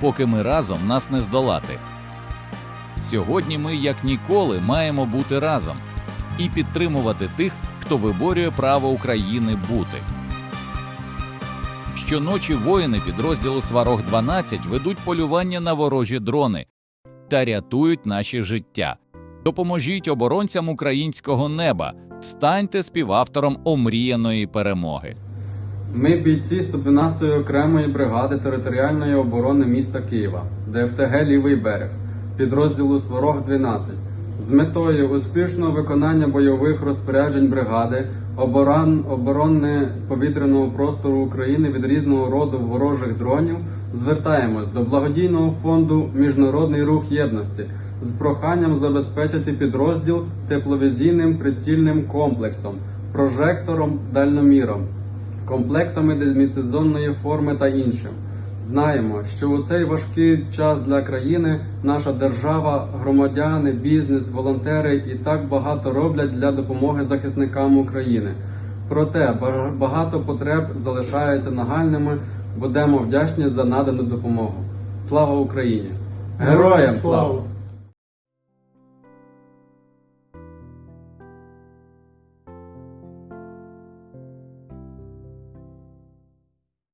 поки ми разом нас не здолати. Сьогодні ми, як ніколи, маємо бути разом і підтримувати тих, хто виборює право України бути. Щоночі воїни підрозділу Сварог 12 ведуть полювання на ворожі дрони та рятують наші життя. Допоможіть оборонцям українського неба, станьте співавтором омріяної перемоги. Ми бійці 112-ї окремої бригади територіальної оборони міста Києва, ДФТГ Лівий берег, підрозділу Сварог 12 з метою успішного виконання бойових розпоряджень бригади, оборон, оборони повітряного простору України від різного роду ворожих дронів звертаємось до благодійного фонду Міжнародний рух єдності з проханням забезпечити підрозділ тепловізійним прицільним комплексом, прожектором, дальноміром комплектами демісезонної форми та іншим. Знаємо, що у цей важкий час для країни наша держава, громадяни, бізнес, волонтери і так багато роблять для допомоги захисникам України. Проте багато потреб залишаються нагальними. Будемо вдячні за надану допомогу. Слава Україні! Героям слава!